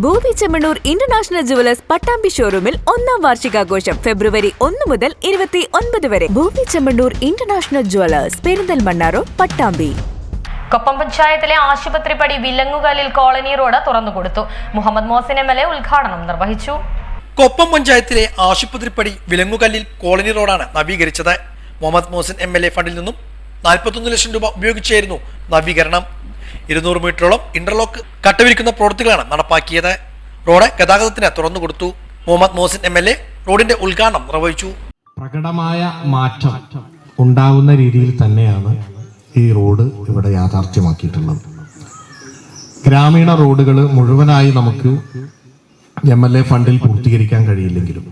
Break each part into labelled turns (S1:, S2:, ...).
S1: Bobby Chemmanur international jewellers Pattambi ഷോറൂമിൽ ഒന്നാം വാർഷികാഘോഷം ഫെബ്രുവരി ഒന്ന് മുതൽ ഇരുപത്തി ഒൻപത് വരെ. Bobby Chemmanur international jewellers Perinthalmanna road Pattambi.
S2: Koppam പഞ്ചായത്തിലെ ആശുപത്രിപ്പടി വിലങ്ങുകല്ലിൽ colony road തുറന്നുകൊടുത്തു. Muhammad Mohsin M L A ഉദ്ഘാടനം നിർവഹിച്ചു.
S3: കൊപ്പം പഞ്ചായത്തിലെ ആശുപത്രിപ്പടി വിലങ്ങുകല്ലിൽ കോളനി റോഡാണ് നവീകരിച്ചത്. Muhammad Mohsin M L A ഫണ്ടിൽ നിന്നും നാൽപ്പത്തൊന്ന് ലക്ഷം രൂപ ഉപയോഗിച്ചായിരുന്നു നവീകരണം. ഇരുന്നൂറ് മീറ്ററോളം ഇന്റർലോക്ക് കട്ടവിരിക്കുന്ന പ്രവൃത്തികളാണ് നടപ്പാക്കിയത്. റോഡ് ഗതാഗതത്തിന് തുറന്നു കൊടുത്തു. Muhammad Mohsin M L A റോഡിന്റെ ഉദ്ഘാടനം നിർവഹിച്ചു.
S4: പ്രകടമായ മാറ്റം ഉണ്ടാവുന്ന രീതിയിൽ തന്നെയാണ് ഈ റോഡ് ഇവിടെ യാഥാർത്ഥ്യമാക്കിയിട്ടുള്ളത്. ഗ്രാമീണ റോഡുകൾ മുഴുവനായി നമുക്ക് എം എൽ എ ഫണ്ടിൽ പൂർത്തീകരിക്കാൻ കഴിയില്ലെങ്കിലും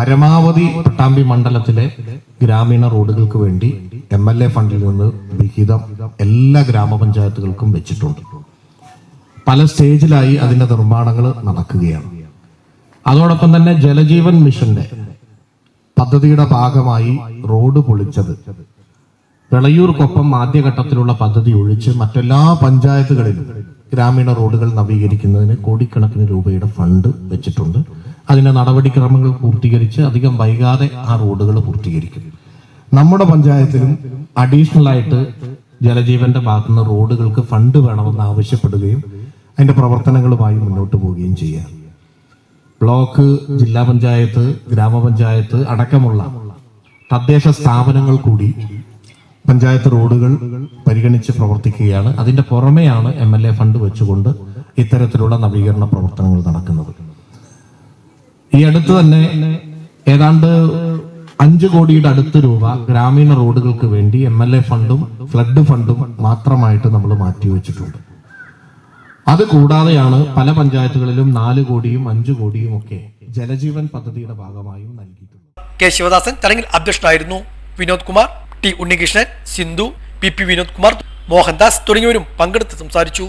S4: പരമാവധി പട്ടാമ്പി മണ്ഡലത്തിലെ ഗ്രാമീണ റോഡുകൾക്ക് വേണ്ടി എം എൽ എ ഫണ്ടിൽ നിന്ന് വിഹിതം എല്ലാ ഗ്രാമപഞ്ചായത്തുകൾക്കും വെച്ചിട്ടുണ്ട്. പല സ്റ്റേജിലായി അതിന്റെ നിർമ്മാണങ്ങൾ നടക്കുകയാണ്. അതോടൊപ്പം തന്നെ ജലജീവൻ മിഷന്റെ പദ്ധതിയുടെ ഭാഗമായി റോഡ് പൊളിച്ചത്. വിളയൂർക്കൊപ്പം ആദ്യഘട്ടത്തിലുള്ള പദ്ധതി ഒഴിച്ച് മറ്റെല്ലാ പഞ്ചായത്തുകളിലും ഗ്രാമീണ റോഡുകൾ നവീകരിക്കുന്നതിന് കോടിക്കണക്കിന് രൂപയുടെ ഫണ്ട് വെച്ചിട്ടുണ്ട്. അതിന്റെ നടപടിക്രമങ്ങൾ പൂർത്തീകരിച്ച് അധികം വൈകാതെ ആ റോഡുകൾ പൂർത്തീകരിക്കും. നമ്മുടെ പഞ്ചായത്തിലും അഡീഷണൽ ആയിട്ട് ജലജീവന്റെ ഭാഗത്തുനിന്ന് റോഡുകൾക്ക് ഫണ്ട് വേണമെന്ന് ആവശ്യപ്പെടുകയും അതിന്റെ പ്രവർത്തനങ്ങളുമായി മുന്നോട്ട് പോവുകയും ചെയ്യാം. ബ്ലോക്ക് ജില്ലാ പഞ്ചായത്ത് ഗ്രാമപഞ്ചായത്ത് അടക്കമുള്ള തദ്ദേശ സ്ഥാപനങ്ങൾ കൂടി പഞ്ചായത്ത് റോഡുകൾ പരിഗണിച്ച് പ്രവർത്തിക്കുകയാണ്. അതിന്റെ പുറമെയാണ് എ ഫണ്ട് വെച്ചുകൊണ്ട് ഇത്തരത്തിലുള്ള നവീകരണ പ്രവർത്തനങ്ങൾ നടക്കുന്നത്. ഈ അടുത്ത് തന്നെ ഏതാണ്ട് അഞ്ചു കോടിയുടെ അടുത്ത് രൂപ ഗ്രാമീണ റോഡുകൾക്ക് വേണ്ടി എം എൽ എ ഫണ്ടും ഫ്ലഡ് ഫണ്ടും മാത്രമായിട്ട് നമ്മൾ മാറ്റിവെച്ചിട്ടുണ്ട് അത് കൂടാതെയാണ് പല പഞ്ചായത്തുകളിലും നാല് കോടിയും അഞ്ചു കോടിയും ഒക്കെ ജലജീവൻ പദ്ധതിയുടെ ഭാഗമായും നൽകിയിട്ടുള്ളത്.
S3: കെ ശിവദാസൻ ചടങ്ങിൽ അധ്യക്ഷനായിരുന്നു Vinod Kumar T Unnikrishnan Sindhu P P Vinod Kumar Mohandas തുടങ്ങിയവരും പങ്കെടുത്ത് സംസാരിച്ചു.